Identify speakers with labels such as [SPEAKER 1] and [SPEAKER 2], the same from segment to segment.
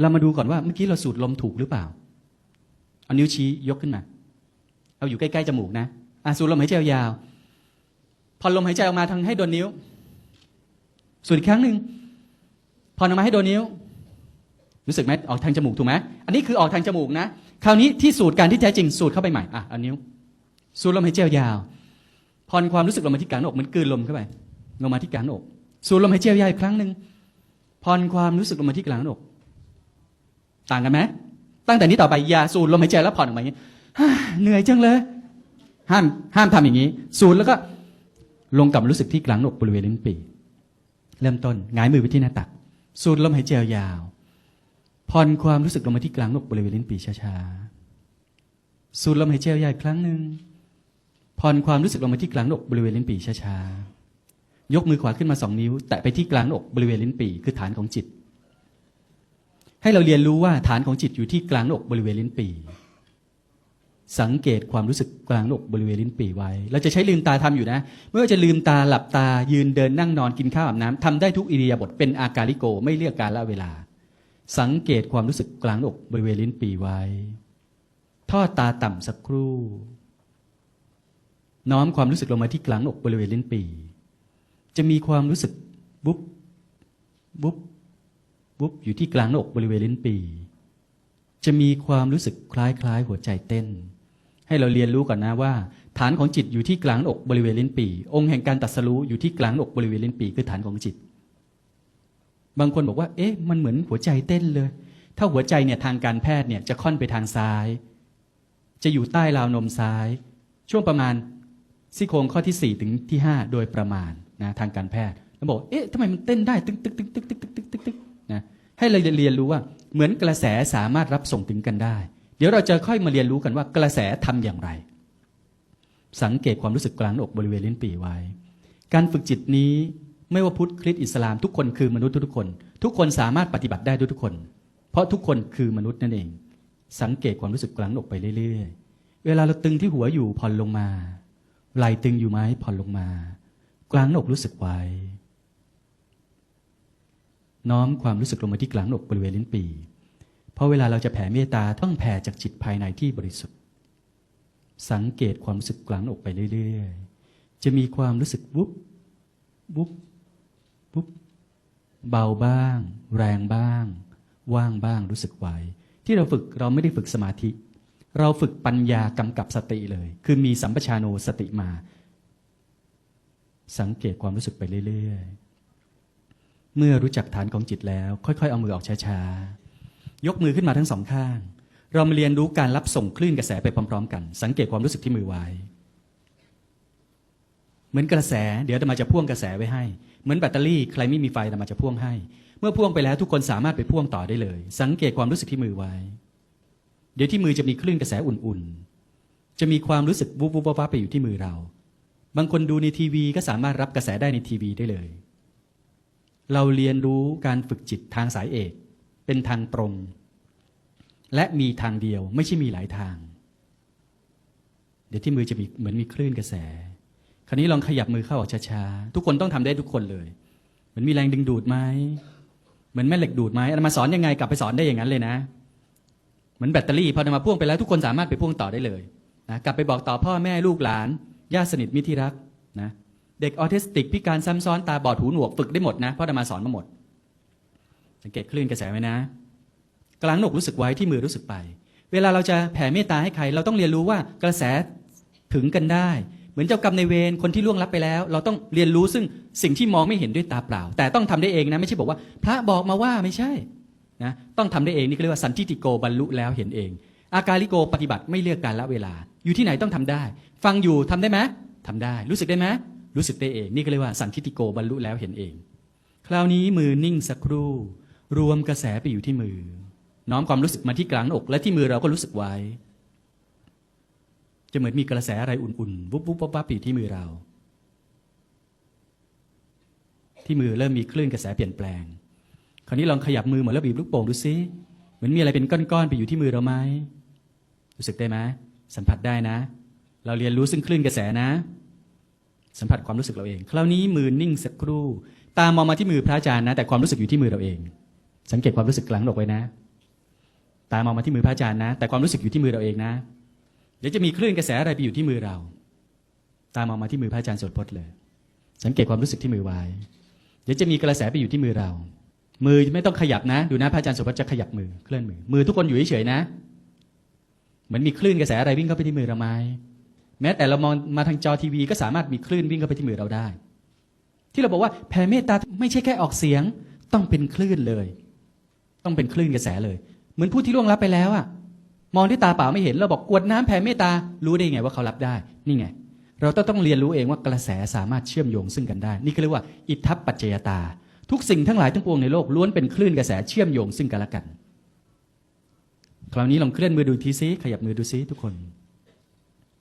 [SPEAKER 1] เรามาดูก่อนว่าเมื่อกี้เราสูดลมถูกหรือเปล่า เอานิ้วชี้ยกขึ้นมา เอาอยู่ใกล้ๆจมูกนะอะสูดลมหายใจยาวๆพอลมหายใจออกมาทางให้โดนนิ้ว สูดอีกครั้งหนึ่งพอออกมาให้โดนนิ้ว รู้สึกไหมออกทางจมูกถูกไหมอันนี้คือออกทางจมูกนะ คราวนี้ที่สูดการที่แท้จริงสูดเข้าไปใหม่ อะเอานิ้ว สูดลมหายใจยาวๆผ่อนความรู้สึกลงมาที่กลางหน้าอกเหมือนกลืนลมเข้าไปลงมาที่กลางหน้าอก สูดลมหายใจยาวอีกครั้งหนึ่งผ่อนความรู้สึกลงมาที่กลางอก ต่างกันไหมตั้งแต่นี้ต่อไปอย่าสูดลมหายใจแล้วผ่อนออกมาอย่างนี้เหนื่อยจังเลย ห้ามห้ามทำอย่างนี้ สูดแล้วก็ลงกับรู้สึกที่กลางอกบริเวณลิ้นปี่เริ่มต้นหงายมือไปที่หน้าตัก สูดลมหายใจยาวผ่อนความรู้สึกลงมาที่กลางอกบริเวณลิ้นปี่ช้าๆสูดลมหายใจยาวอีกครั้งหนึ่งผ่อนความรู้สึกลงมาที่กลางอกบริเวณลิ้นปี่ช้าๆยกมือขวาขึ้นมาสองนิ้ว แตะไปที่กลางอกบริเวณลิ้นปี่คือฐานของจิต ให้เราเรียนรู้ว่าฐานของจิตอยู่ที่กลางอกบริเวณลิ้นปี่สังเกตความรู้สึกกลางอกบริเวณลิ้นปี่ไว้ เราจะใช้ลืมตาทำอยู่นะ ไม่ว่าจะลืมตาหลับตายืนเดินนั่งนอนกินข้าวอาบน้ำทำได้ทุกอิริยาบถเป็นอาการลิโกไม่เลือกการละเวลา สังเกตความรู้สึกกลางอกบริเวณลิ้นปี่ไว้ ทอดตาต่ำสักครู่ น้อมความรู้สึกลงมาที่กลางอกบริเวณลิ้นปี่จะมีความรู้สึกบุ๊บบุ๊บ บุบอยู่ที่กลางหน้าอกบริเวณลิ้นปี จะมีความรู้สึกคล้ายๆ หัวใจเต้น ให้เราเรียนรู้ก่อนนะว่า ฐานของจิตอยู่ที่กลางอกบริเวณลิ้นปี องค์แห่งการตัดสรู้อยู่ที่กลางอกบริเวณลิ้นปีคือฐานของจิต บางคนบอกว่า เอ๊ะ มันเหมือนหัวใจเต้นเลย ถ้าหัวใจเนี่ยทางการแพทย์เนี่ยจะค่อนไปทางซ้าย จะอยู่ใต้ราวนมซ้าย ช่วงประมาณซี่โครงข้อที่4ถึงที่5โดยประมาณนะทางการแพทย์แล้วบอก เอ๊ะทำไมมันเต้นได้ตึกตึกตึกตึกตึกตึกตึกตึกตึก นะให้เราเรียนรู้ว่าเหมือนกระแสสามารถรับส่งถึงกันได้ เดี๋ยวเราจะค่อยมาเรียนรู้กันว่ากระแสทำอย่างไร สังเกตความรู้สึกกลางอกบริเวณลิ้นปี่ไว้ การฝึกจิตนี้ไม่ว่าพุทธคริสต์อิสลาม ทุกคนคือมนุษย์ทุกคน ทุกคนสามารถปฏิบัติได้ด้วยทุกคน เพราะทุกคนคือมนุษย์นั่นเอง สังเกตความรู้สึกกลางอกไปเรื่อยๆ เวลาเราตึงที่หัวอยู่ผ่อนลงมาไหลตึงอยู่ไหมผ่อนลงมา กลางอกรู้สึกไว้ น้อมความรู้สึกลงมาที่กลางอกบริเวณลิ้นปีเพราะเวลาเราจะแผ่เมตตาต้องแผ่จากจิตภายในที่บริสุทธิ์ สังเกตความรู้สึกกลางอกไปเรื่อยๆ จะมีความรู้สึกวุบวุบวุบเบาบ้าง แรงบ้าง ว่างบ้างรู้สึกไว้ที่เราฝึกเราไม่ได้ฝึกสมาธิ เราฝึกปัญญากำกับสติเลย คือมีสัมปชานโนสติมา สังเกตความรู้สึกไปเรื่อยๆ เมื่อรู้จักฐานของจิตแล้ว ค่อยๆ เอามือออกช้าๆ ยกมือขึ้นมาทั้งสองข้าง เรามาเรียนรู้การรับส่งคลื่นกระแสไปพร้อมๆ กัน สังเกตความรู้สึกที่มือไว้ เหมือนกระแส เดี๋ยวจะมาจะพ่วงกระแสไว้ให้ เหมือนแบตเตอรี่ใครไม่มีไฟจะมาจะพ่วงให้ เมื่อพ่วงไปแล้วทุกคนสามารถไปพ่วงต่อได้เลย สังเกตความรู้สึกที่มือไว้ เดี๋ยวที่มือจะมีคลื่นกระแสอุ่นๆ จะมีความรู้สึกวุบวุบวับวับไปอยู่ที่มือเรา บางคนดูในทีวีก็สามารถรับกระแสได้ในทีวีได้เลย เราเรียนรู้การฝึกจิตทางสายเอก เป็นทางตรง และมีทางเดียวไม่ใช่มีหลายทาง เดี๋ยวที่มือจะมีเหมือนมีคลื่นกระแส คราวนี้ลองขยับมือเข้าออกช้าๆ ทุกคนต้องทำได้ทุกคนเลย เหมือนมีแรงดึงดูดไหมเหมือนแม่เหล็กดูดไหมอามาสอนยังไงกลับไปสอนได้อย่างนั้นเลยนะ เหมือนแบตเตอรี่พอนามาพ่วงไปแล้วทุกคนสามารถไปพ่วงต่อได้เลยนะกลับไปบอกต่อพ่อแม่ลูกหลานญาติสนิทมิตรที่รัก เด็กออทิสติกพิการซ้ำซ้อนตาบอดหูหนวกฝึกได้หมดนะเพราะนามาสอนมาหมด สังเกตคลื่นกระแสไว้นะกลางหนกรู้สึกไว้ที่มือรู้สึกไป เวลาเราจะแผ่เมตตาให้ใคร เราต้องเรียนรู้ว่ากระแสถึงกันได้ เหมือนเจ้ากรรมในเวรคนที่ล่วงลับไปแล้ว เราต้องเรียนรู้ซึ่งสิ่งที่มองไม่เห็นด้วยตาเปล่า แต่ต้องทำได้เองนะไม่ใช่บอกว่า พระบอกมาว่าไม่ใช่นะต้องทำได้เองนี่เรียกว่าสันทิติโกบรรลุแล้วเห็นเอง อาการลิโกปฏิบัติไม่เลือกการละเวลา อยู่ที่ไหนต้องทำได้ ฟังอยู่ทำได้ไหมทำได้ รู้สึกได้ไหม รู้สึกได้เอง นี่ก็เรียกว่าสันทิติโกบรรลุแล้วเห็นเอง คราวนี้มือนิ่งสักครู่ รวมกระแสไปอยู่ที่มือ น้อมความรู้สึกมาที่กลางอก และที่มือเราก็รู้สึกไว้ จะเหมือนมีกระแสอะไรอุ่นๆวุบวุบวับวับอยู่ที่มือเรา ที่มือเริ่มมีคลื่นกระแสเปลี่ยนแปลง คราวนี้ลองขยับมือเหมือนเราบีบลูกโป่งดูซิเหมือนมีอะไรเป็นก้อนๆไปอยู่ที่มือเราไหมรู้สึกได้ไหมสัมผัสได้นะ เราเรียนรู้ซึ่งคลื่นกระแสนะ สัมผัสความรู้สึกเราเอง คราวนี้มือนิ่งสักครู่ ตามมองมาที่มือพระอาจารย์นะ แต่ความรู้สึกอยู่ที่มือเราเอง สังเกตความรู้สึกกลางอกไว้นะ ตามองมาที่มือพระอาจารย์นะ แต่ความรู้สึกอยู่ที่มือเราเองนะ เดี๋ยวจะมีคลื่นกระแสอะไรไปอยู่ที่มือเรา ตามองมาที่มือพระอาจารย์สดพจน์เลย สังเกตความรู้สึกที่มือไว้ เดี๋ยวจะมีกระแสไปอยู่ที่มือเรา มือไม่ต้องขยับนะ ดูนะพระอาจารย์สดพจน์จะขยับมือเคลื่อนมือ มือทุกคนอยู่เฉยๆนะ เหมือนมีคลื่นกระแสอะไรวิ่งเข้าไปที่มือเราไหม แม้แต่เรามองมาทางจอทีวี ก็สามารถมีคลื่นวิ่งเข้าไปที่มือเราได้ ที่เราบอกว่าแผ่เมตตาไม่ใช่แค่ออกเสียง ต้องเป็นคลื่นเลย ต้องเป็นคลื่นกระแสเลย เหมือนผู้ที่ล่วงลับไปแล้วอะมองด้วยตาเปล่าไม่เห็นเราบอกกวดน้ำแผ่เมตตารู้ได้ไงว่าเขารับได้ นี่ไง เราต้องต้องเรียนรู้เองว่ากระแสสามารถเชื่อมโยงซึ่งกันได้ นี่คือเรียกว่าอิทัปปัจจยตา ทุกสิ่งทั้งหลายทั้งปวงในโลกล้วนเป็นคลื่นกระแสเชื่อมโยงซึ่งกันและกัน คราวนี้ลองเคลื่อนมือดูทีซิขยับมือดูซิทุกคน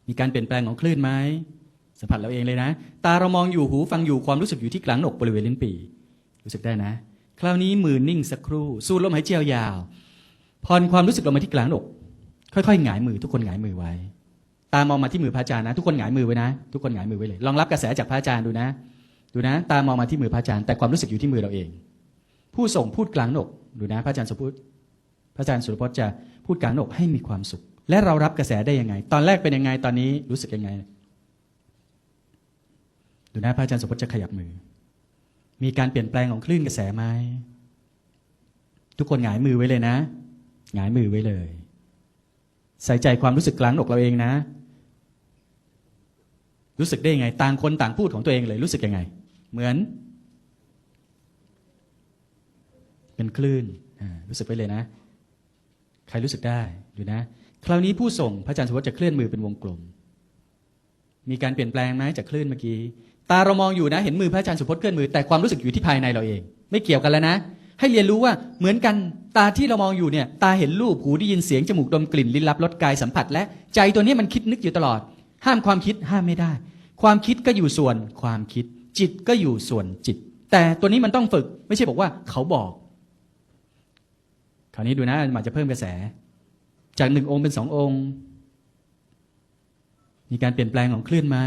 [SPEAKER 1] มีการเปลี่ยนแปลงของคลื่นไหมสัมผัสเราเองเลยนะ ตาเรามองอยู่หูฟังอยู่ความรู้สึกอยู่ที่กลางหนกบริเวณลิ้นปี่รู้สึกได้นะ คราวนี้มือนิ่งสักครู่สูดลมหายใจยาวผ่อนความรู้สึกลงมาที่กลางหนกค่อยๆหงายมือทุกคนหงายมือไว้ ตามองมาที่มือพระอาจารย์นะ ทุกคนหงายมือไว้นะ ทุกคนหงายมือไว้เลยลองรับกระแสจากพระอาจารย์ดูนะ ดูนะ ตามองมาที่มือพระอาจารย์แต่ความรู้สึกอยู่ที่มือเราเอง ผู้ส่งพูดกลางหนกดูนะ พระอาจารย์สุพุทธพระอาจารย์สุรพจน์จะพูดกลางหนกให้มีความสุข และเรารับกระแสได้ยังไง ตอนแรกเป็นยังไงตอนนี้รู้สึกยังไง ดูนะพระอาจารย์สุพจน์จะขยับมือ มีการเปลี่ยนแปลงของคลื่นกระแสไหมทุกคนหงายมือไว้เลยนะหงายมือไว้เลย ใส่ใจความรู้สึกกลางอกเราเองนะ รู้สึกได้ยังไง ต่างคนต่างพูดของตัวเองเลยรู้สึกยังไง เหมือน เป็นคลื่นอ่ารู้สึกไปเลยนะ ใครรู้สึกได้ดูนะ คราวนี้ผู้ส่งพระอาจารย์สุวัตจะเคลื่อนมือเป็นวงกลม มีการเปลี่ยนแปลงไหมจากคลื่นเมื่อกี้ ตาเรามองอยู่นะ เห็นมือพระอาจารย์สุพจน์เคลื่อนมือแต่ความรู้สึกอยู่ที่ภายในเราเอง ไม่เกี่ยวกันแล้วนะ ให้เรียนรู้ว่าเหมือนกันตาที่เรามองอยู่เนี่ยตาเห็นรูปหูได้ยินเสียงจมูกดมกลิ่นลิ้นรับรสกายสัมผัส และใจตัวนี้มันคิดนึกอยู่ตลอด ห้ามความคิดห้ามไม่ได้ ความคิดก็อยู่ส่วนความคิด จิตก็อยู่ส่วนจิต แต่ตัวนี้มันต้องฝึก ไม่ใช่บอกว่าเขาบอก คราวนี้ดูนะมันจะเพิ่มกระแส จากหนึ่งองค์เป็นสององค์ มีการเปลี่ยนแปลงของคลื่นไหม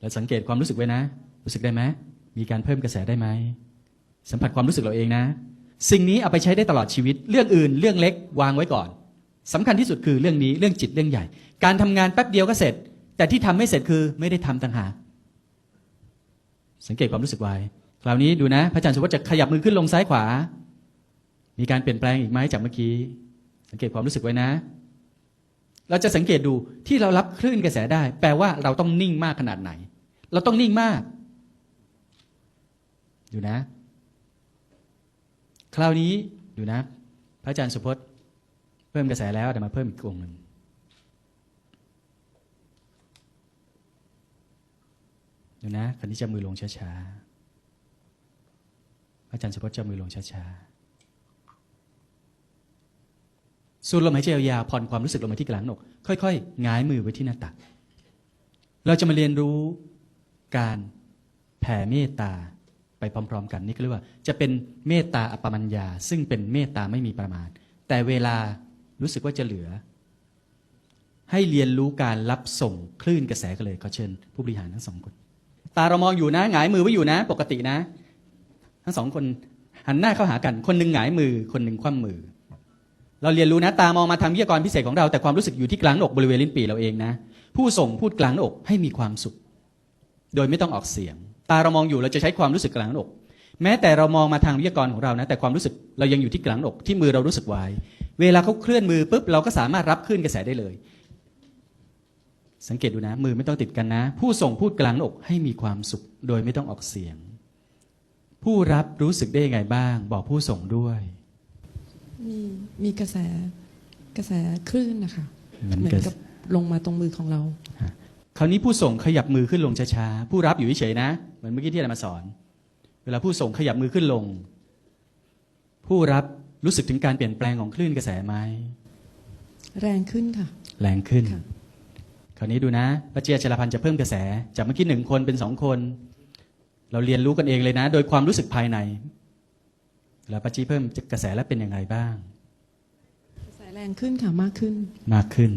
[SPEAKER 1] เราสังเกตความรู้สึกไว้นะ รู้สึกได้ไหมมีการเพิ่มกระแสได้ไหมสัมผัสความรู้สึกเราเองนะ สิ่งนี้เอาไปใช้ได้ตลอดชีวิต เรื่องอื่น เรื่องเล็กวางไว้ก่อนสำคัญที่สุดคือเรื่องนี้เรื่องจิตเรื่องใหญ่ การทำงานแป๊บเดียวก็เสร็จ แต่ที่ทำไม่เสร็จคือไม่ได้ทำต่างหากสังเกตความรู้สึกไว้ คราวนี้ดูนะ พระอาจารย์สุวัจน์จะขยับมือขึ้นลงซ้ายขวา มีการเปลี่ยนแปลงอีกไหมจากเมื่อกี้ สังเกตความรู้สึกไว้นะ เราจะสังเกตดูที่เรารับคลื่นกระแสได้ แปลว่าเราต้องนิ่งมากขนาดไหน เราต้องนิ่งมากดูนะ คราวนี้ดูนะ พระอาจารย์สุพจน์ เพิ่มกระแสแล้วแต่มาเพิ่มอีกองหนึ่งดูนะคันนี้จะมือลงช้าๆพระอาจารย์สุพจน์จะมือลงช้าๆ สูดลมหายใจยาวๆผ่อนความรู้สึกลงมาที่กลางหนก ค่อยๆหงายมือไว้ที่หน้าตัก เราจะมาเรียนรู้การแผ่เมตตาไปพร้อม ๆ กันนี่ก็เรียกว่า จะเป็นเมตตาอปปมัญญา ซึ่งเป็นเมตตาไม่มีประมาณ แต่เวลารู้สึกว่าจะเหลือ ให้เรียนรู้การรับส่งคลื่นกระแสกันเลยขอเชิญผู้บริหารทั้งสองคน ตาเรามองอยู่นะหงายมือไว้อยู่นะ ปกตินะ ทั้งสองคนหันหน้าเข้าหากัน คนหนึ่งหงายมือ คนหนึ่งคว่ำมือ เราเรียนรู้นะตามองมาทางวิทยากรพิเศษของเราแต่ความรู้สึกอยู่ที่กลางอกบริเวณลิ้นปี่เราเองนะ ผู้ส่งพูดกลางอกให้มีความสุข โดยไม่ต้องออกเสียง ตาเรามองอยู่เราจะใช้ความรู้สึกกลางอก แม้แต่เรามองมาทางวิทยากรของเรานะ แต่ความรู้สึกเรายังอยู่ที่กลางอกที่มือเรารู้สึกไว้ เวลาเขาเคลื่อนมือปุ๊บเราก็สามารถรับคลื่นกระแสได้เลย สังเกตดูนะ มือไม่ต้องติดกันนะ ผู้ส่งพูดกลางอกให้มีความสุข โดยไม่ต้องออกเสียง ผู้รับรู้สึกได้ยังไงบ้าง บอกผู้ส่งด้วย
[SPEAKER 2] มีมีกระแสกระแสคลื่นนะคะ
[SPEAKER 1] มัน
[SPEAKER 2] เหมือ
[SPEAKER 1] เกิด
[SPEAKER 2] นกับลงมาตรงมือของเรา
[SPEAKER 1] คราวนี้ผู้ส่งขยับมือขึ้นลงช้าๆผู้รับอยู่เฉยๆนะ เหมือนเมื่อกี้ที่เรามาสอน เวลาผู้ส่งขยับมือขึ้นลง ผู้รับรู้สึกถึงการเปลี่ยนแปลงของคลื่นกระแสไหม
[SPEAKER 2] แรงขึ้นค่ะ
[SPEAKER 1] แรงขึ้น
[SPEAKER 2] ค่ะ
[SPEAKER 1] คราวนี้ดูนะปัจเจียชลพันธ์จะเพิ่มกระแส จากเมื่อกี้หนึ่งคนเป็นสองคน เราเรียนรู้กันเองเลยนะ โดยความรู้สึกภายใน แล้วปัจจีเพิ่มกระแสแล้วเป็นยังไงบ้าง
[SPEAKER 2] กระแสแรงขึ้นค่ะมากขึ้น
[SPEAKER 1] มากขึ้น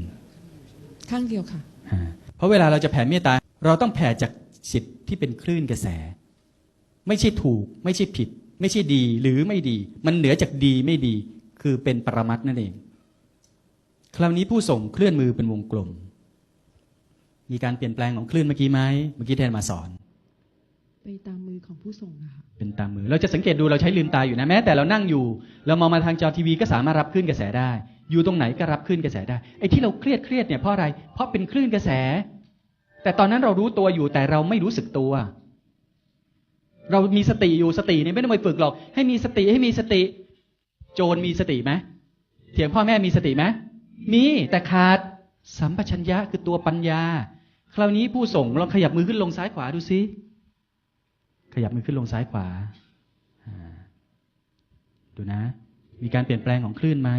[SPEAKER 2] ข้างเดียวค่ะ
[SPEAKER 1] อ่าเพราะเวลาเราจะแผ่เมตตา เราต้องแผ่จากจิตที่เป็นคลื่นกระแส ไม่ใช่ถูก ไม่ใช่ผิด ไม่ใช่ดีหรือไม่ดี มันเหนือจากดีไม่ดี คือเป็นปรมัตถ์นั่นเอง คราวนี้ผู้ส่งเคลื่อนมือเป็นวงกลม มีการเปลี่ยนแปลงของคลื่นเมื่อกี้ไหมเมื่อกี้แทนมาสอน
[SPEAKER 2] ไปตามมือของผู้ส่งอะค่ะ
[SPEAKER 1] เป็นตามมือ เราจะสังเกตดูเราใช้ลืมตาอยู่นะแม้แต่เรานั่งอยู่ เรามองมาทางจอทีวีก็สามารถรับคลื่นกระแสได้ อยู่ตรงไหนก็รับคลื่นกระแสได้ไอ้ที่เราเครียดเครียดเนี่ยเพราะอะไร เพราะเป็นคลื่นกระแส แต่ตอนนั้นเรารู้ตัวอยู่แต่เราไม่รู้สึกตัว เรามีสติอยู่สติเนี่ยไม่ต้องไปฝึกหรอก ให้มีสติให้มีสติ โจรมีสติไหมเถียงพ่อแม่มีสติไหมมีแต่ขาดสัมปชัญญะคือตัวปัญญา คราวนี้ผู้ส่งลองขยับมือขึ้นลงซ้ายขวาดูซิ ขยับมือขึ้นลงซ้ายขวาอ่าดูนะ มีการเปลี่ยนแปลงของคลื่นไหม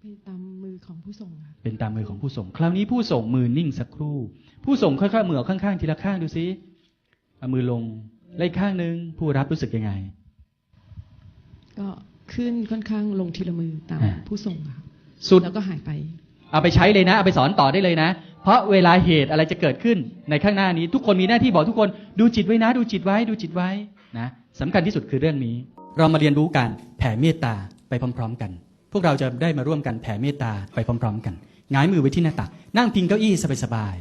[SPEAKER 2] ไปตามมือของผู้ส่งค่ะ
[SPEAKER 1] เป็นตามมือของผู้ส่ง คราวนี้ผู้ส่งมือนิ่งสักครู่ ผู้ส่งค่อยๆมือออกข้างๆทีละข้างดูซิเอามือลงแล้วอีกข้างหนึ่งผู้รับรู้สึกยังไง
[SPEAKER 2] ก็ขึ้นค่อนข้างลงทีละมือตาม
[SPEAKER 1] อ่า
[SPEAKER 2] ผู้ส่งอะค่ะ
[SPEAKER 1] สุด
[SPEAKER 2] แล้วก็หายไป
[SPEAKER 1] เอาไปใช้เลยนะ เอาไปสอนต่อได้เลยนะ เพราะเวลาเหตุอะไรจะเกิดขึ้นในข้างหน้านี้ ทุกคนมีหน้าที่บอกทุกคนดูจิตไว้นะ ดูจิตไว้ ดูจิตไว้นะสำคัญที่สุดคือเรื่องนี้ เรามาเรียนรู้การแผ่เมตตาไปพร้อม ๆ กัน พวกเราจะได้มาร่วมกันแผ่เมตตาไปพร้อม ๆ กันหงายมือไว้ที่หน้าตักนั่งพิงเก้าอี้สบาย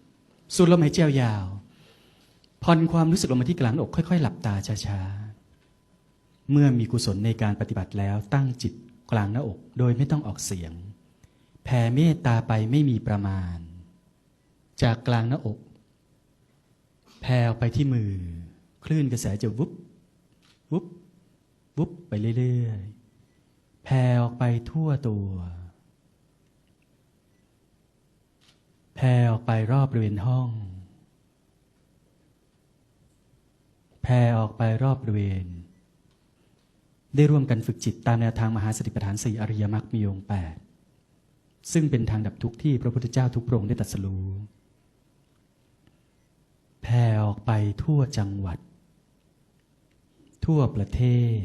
[SPEAKER 1] ๆสูดลมหายใจยาวผ่อนความรู้สึกลงมาที่กลางอกค่อย ๆ หลับตาช้าๆเมื่อมีกุศลในการปฏิบัติแล้วตั้งจิตกลางหน้าอกโดยไม่ต้องออกเสียง แผ่เมตตาไปไม่มีประมาณ จากกลางหน้าอก แผ่ไปที่มือ คลื่นกระแสจะวุบวุบวุบไปเรื่อยๆ แผ่ออกไปทั่วตัว แผ่ออกไปรอบบริเวณห้อง แผ่ออกไปรอบบริเวณ ได้ร่วมกันฝึกจิตตามแนวทางมหาสติปัฏฐานสี่อริยมรรคมีองค์แปดซึ่งเป็นทางดับทุกข์ที่พระพุทธเจ้าทุกพระองค์ได้ตรัสรู้ แผ่ออกไปทั่วจังหวัด ทั่วประเทศ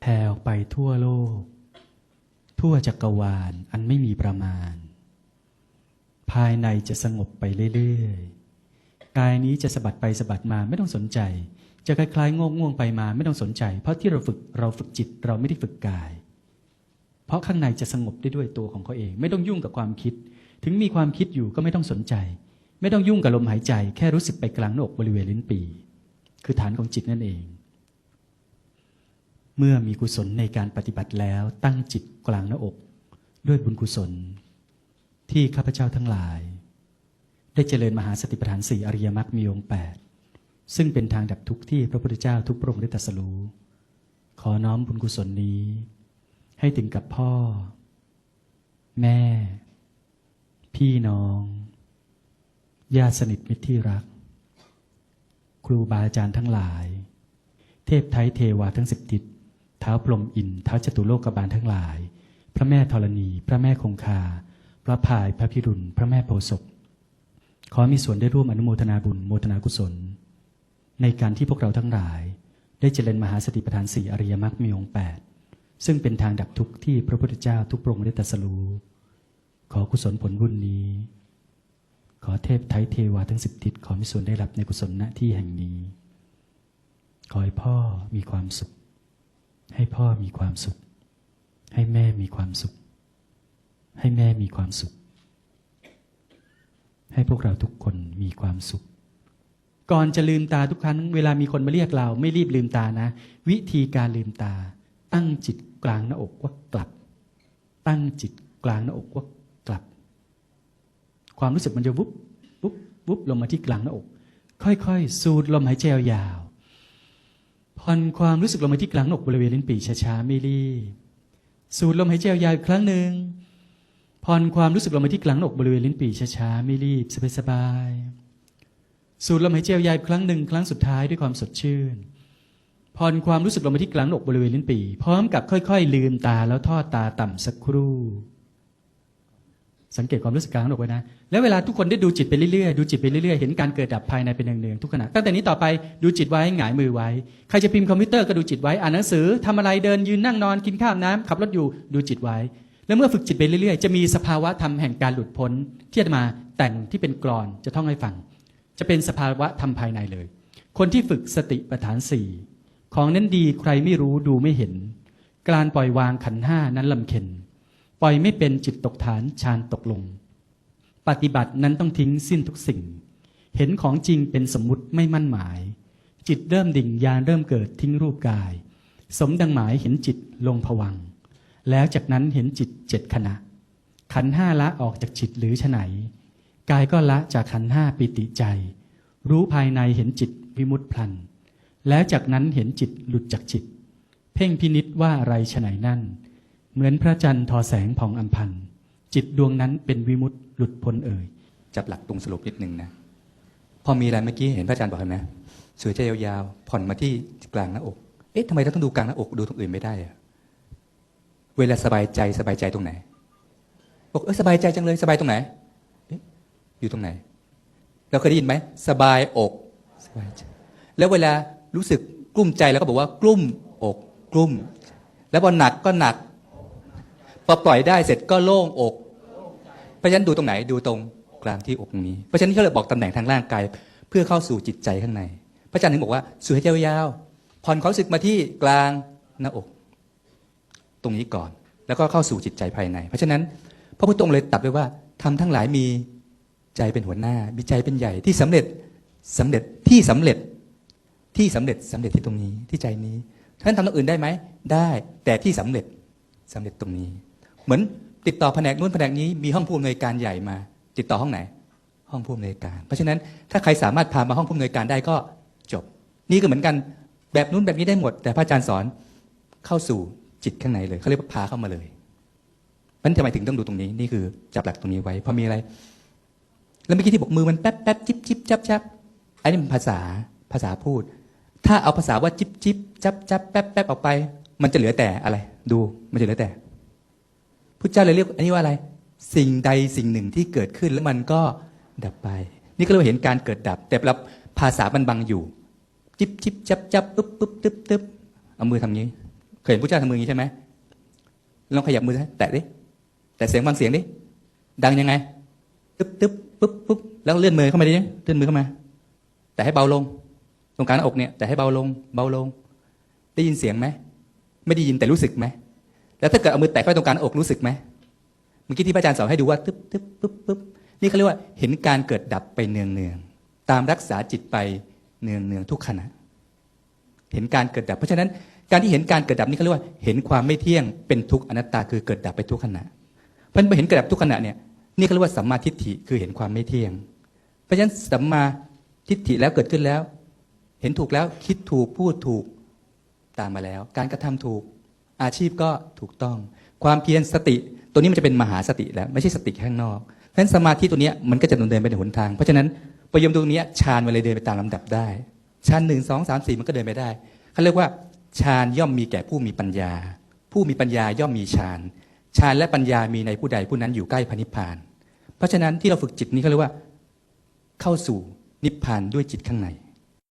[SPEAKER 1] แผ่ออกไปทั่วโลก ทั่วจักรวาลอันไม่มีประมาณ ภายในจะสงบไปเรื่อยๆ กายนี้จะสะบัดไปสะบัดมาไม่ต้องสนใจ จะคล้ายๆง่วงง่วงไปมาไม่ต้องสนใจ เพราะที่เราฝึกเราฝึกจิตเราไม่ได้ฝึกกาย เพราะข้างในจะสงบได้ด้วยตัวของเขาเอง ไม่ต้องยุ่งกับความคิด ถึงมีความคิดอยู่ก็ไม่ต้องสนใจ ไม่ต้องยุ่งกับลมหายใจ แค่รู้สึกไปกลางหน้าอกบริเวณลิ้นปี คือฐานของจิตนั่นเอง เมื่อมีกุศลในการปฏิบัติแล้วตั้งจิตกลางหน้าอก ด้วยบุญกุศล ที่ข้าพเจ้าทั้งหลาย ได้เจริญมหาสติปัฏฐานสี่อริยมรรคมีองค์แปดซึ่งเป็นทางดับทุกข์ที่พระพุทธเจ้าทุกพระองค์ได้ตรัสรู้ ขอน้อมบุญกุศลนี้ ให้ถึงกับพ่อ แม่ พี่น้อง ญาติสนิทมิตรที่รัก ครูบาอาจารย์ทั้งหลาย เทพไทยเทวาทั้งสิบทิศเท้าพรหมอินเท้าจตุโลกบาลทั้งหลาย พระแม่ธรณี พระแม่คงคา พระพายพระพิรุณ พระแม่โพศพขอมีส่วนได้ร่วมอนุโมทนาบุญโมทนากุศล ในการที่พวกเราทั้งหลาย ได้เจริญมหาสติปัฏฐานสี่อริยมรรคมีองค์แปดซึ่งเป็นทางดับทุกข์ที่พระพุทธเจ้าทุกพระองค์ได้ตรัสรู้ ขอกุศลผลบุญนี้ อเทพไทยเทวาทั้งสิบทิศขอมีส่วนได้รับในกุศลณที่แห่งนี้ ขอให้พ่อมีความสุข ให้พ่อมีความสุข ให้แม่มีความสุข ให้แม่มีความสุข ให้พวกเราทุกคนมีความสุข ก่อนจะลืมตาทุกครั้ง เวลามีคนมาเรียกเรา ไม่รีบลืมตานะ วิธีการลืมตา ตั้งจิตกลางหน้าอกว่ากลับ ตั้งจิตกลางหน้าอกว่าก ความรู้สึกมันจะวุบวุบวุบลงมาที่กลางหน้าอก ค่อยๆ สูดลมหายใจยาวผ่อนความรู้สึกลงมาที่กลางหน้าอกบริเวณลิ้นปี่ช้าๆไม่รีบสูดลมหายใจยาวอีกครั้งหนึ่งผ่อนความรู้สึกลงมาที่กลางหน้าอกบริเวณลิ้นปี่ช้าๆไม่รีบสบายๆสูดลมหายใจยาวอีกครั้งหนึ่งครั้งสุดท้ายด้วยความสดชื่นผ่อนความรู้สึกลงมาที่กลางอกบริเวณลิ้นปี่พร้อมกับค่อย ๆ ลืมตาแล้วทอดตาต่ำสักครู่ สังเกตความรู้สึกกลางหน้าอกไว้นะ แล้วเวลาทุกคนได้ดูจิตไปเรื่อยๆ ดูจิตไปเรื่อยๆ เห็นการเกิดดับภายในเป็นเนืองๆทุกขณะ ตั้งแต่นี้ต่อไปดูจิตไว้หงายมือไว้ ใครจะพิมพ์คอมพิวเตอร์ก็ดูจิตไว้ อ่านหนังสือทำอะไร เดินยืนนั่งนอน กินข้าวน้ำขับรถอยู่ ดูจิตไว้ แล้วเมื่อฝึกจิตไปเรื่อยๆ จะมีสภาวะธรรมแห่งการหลุดพ้นที่จะมาแต่งที่เป็นกรอนจะท่องให้ฟัง จะเป็นสภาวะธรรมภายในเลย คนที่ฝึกสติปัฏฐานสี่ของนั้นดีใครไม่รู้ดูไม่เห็น การปล่อยวางขันห้านั้นลำเค็น ปล่อยไม่เป็นจิตตกฐานฌานตกลง ปฏิบัตินั้นต้องทิ้งสิ้นทุกสิ่ง เห็นของจริงเป็นสมมุติไม่มั่นหมาย จิตเริ่มดิ่งยานเริ่มเกิดทิ้งรูปกาย สมดังหมายเห็นจิตลงผวัง แล้วจากนั้นเห็นจิตเจ็ดขณะ ขันห้าละออกจากจิตหรือฉไหน กายก็ละจากขันห้าปิติใจ รู้ภายในเห็นจิตวิมุตพลัน แล้วจากนั้นเห็นจิตหลุดจากจิต เพ่งพินิษว่าอะไรฉไหนนั่น เหมือนพระจันทร์ทอแสงผ่องอัมพันจิตดวงนั้นเป็นวิมุตติหลุดพ้นเอ่ย
[SPEAKER 3] จับหลักตรงสรุปนิดนึงนะพอมีอะไรเมื่อกี้เห็นพระอาจารย์บอกเห็นไหมสวยใจยาวๆผ่อนมาที่กลางหน้าอก เอ๊ะทำไมเราต้องดูกลางหน้าอกดูตรงอื่นไม่ได้อะเวลาสบายใจสบายใจตรงไหนบอกเออสบายใจจังเลยสบายตรงไหนเอ๊ะอยู่ตรงไหน เราเคยได้ยินไหมสบายอกสบายใจแล้วเวลารู้สึกกลุ้มใจแล้วก็บอกว่ากลุ้มอกกลุ้ม แล้วพอหนักก็หนัก พอปล่อยได้เสร็จก็โล่งอก เพราะฉะนั้นดูตรงไหนดูตรงกลางที่อกตรงนี้ เพราะฉะนั้นเขาเลยบอกตำแหน่งทางร่างกาย เพื่อเข้าสู่จิตใจข้างใน พระอาจารย์ถึงบอกว่าสูดใหายาวๆผ่อนความรู้สึกมาที่กลางหน้าอก ตรงนี้ก่อน แล้วก็เข้าสู่จิตใจภายใน เพราะฉะนั้นพระพุทธองค์เลยตรัสไว้ว่าทำทั้งหลายมีใจเป็นหัวหน้า มีใจเป็นใหญ่ที่สำเร็จสำเร็จที่สำเร็จที่สำเร็จสำเร็จที่ตรงนี้ที่ใจนี้ท่านทำตรงอื่นได้ไหมได้แต่ที่สำเร็จสำเร็จตรงนี้ เหมือนติดต่อแผนกนู้นแผนกนี้มีห้องผู้อำนวยการใหญ่มา ติดต่อห้องไหน ห้องผู้อำนวยการ เพราะฉะนั้นถ้าใครสามารถพามาห้องผู้อำนวยการได้ก็จบ นี่ก็เหมือนกันแบบนู้นแบบนี้ได้หมด แต่พระอาจารย์สอนเข้าสู่จิตข้างในเลยเขาเรียกว่าพาเข้ามาเลยมันทำไมถึงต้องดูตรงนี้ นี่คือจับหลักตรงนี้ไว้พราะมีอะไร แล้วเมื่อกี้ที่บอกมือมันแป๊บแป๊บจิบจิบจับจับอันนี้มันภาษาภาษาพูด ถ้าเอาภาษาว่าจิบจิบจับจับแป๊บแป๊บออกไป มันจะเหลือแต่อะไร ดู มันจะเหลือแต่ พุทธเจ้าเลยเรียกอันนี้ว่าอะไร สิ่งใดสิ่งหนึ่งที่เกิดขึ้นแล้วมันก็ดับไป นี่ก็เราเห็นการเกิดดับ แต่เราภาษามันบังอยู่ จิบจิบจับจับปึ๊บปึ๊บตึ๊บตึ๊บเอามือทำงี้ เคยเห็นพุทธเจ้าทำมืออย่างนี้ใช่ไหมลองขยับมือนะแตะดิแตะเสียงฟังเสียงดิดังยังไงตึ๊บตึ๊บปึ๊บปึ๊บแล้วเลื่อนมือเข้ามาดิเลื่อนมือเข้ามา แต่ให้เบาลง ตรงกลางอกเนี่ย แต่ให้เบาลง เบาลง ได้ยินเสียงไหมไม่ได้ยินแต่รู้สึกไหม แล้วถ้าเกิดเอามือแตะเข้าไปตรงกลางอกรู้สึกไหมเมื่อกี้ที่พระอาจารย์สอนให้ดูว่าตึ๊บตึ๊บปึ๊บปึ๊บนี่เขาเรียกว่าเห็นการเกิดดับไปเนืองเนืองตามรักษาจิตไปเนืองเนืองทุกขณะ เห็นการเกิดดับ เพราะฉะนั้นการที่เห็นการเกิดดับนี่เขาเรียกว่าเห็นความไม่เที่ยงเป็นทุกข์อนัตตาคือเกิดดับไปทุกขณะเพราะฉะนั้นพอเห็นเกิดดับทุกขณะเนี่ยนี่เขาเรียกว่าสัมมาทิฏฐิคือเห็นความไม่เที่ยง เพราะฉะนั้นสัมมาทิฏฐิแล้วเกิดขึ้นแล้ว เห็นถูกแล้วคิดถูกพูดถูกตามมาแล้ว การกระทำถูก อาชีพก็ถูกต้อง ความเพียรสติ ตัวนี้มันจะเป็นมหาสติแล้วไม่ใช่สติข้างนอกเพราะฉะนั้นสมาธิตัวนี้มันก็จะดำเนินไปในหนทาง เพราะฉะนั้นประยมตรงนี้ฌานมันเลยเดินไปตามลำดับได้ฌานหนึ่งสองสามสี่มันก็เดินไปได้เขาเรียกว่าฌานย่อมมีแก่ผู้มีปัญญา ผู้มีปัญญาย่อมมีฌานฌานและปัญญามีในผู้ใดผู้นั้นอยู่ใกล้พระนิพพาน เพราะฉะนั้นที่เราฝึกจิตนี้เขาเรียกว่า เข้าสู่นิพพานด้วยจิตข้างใน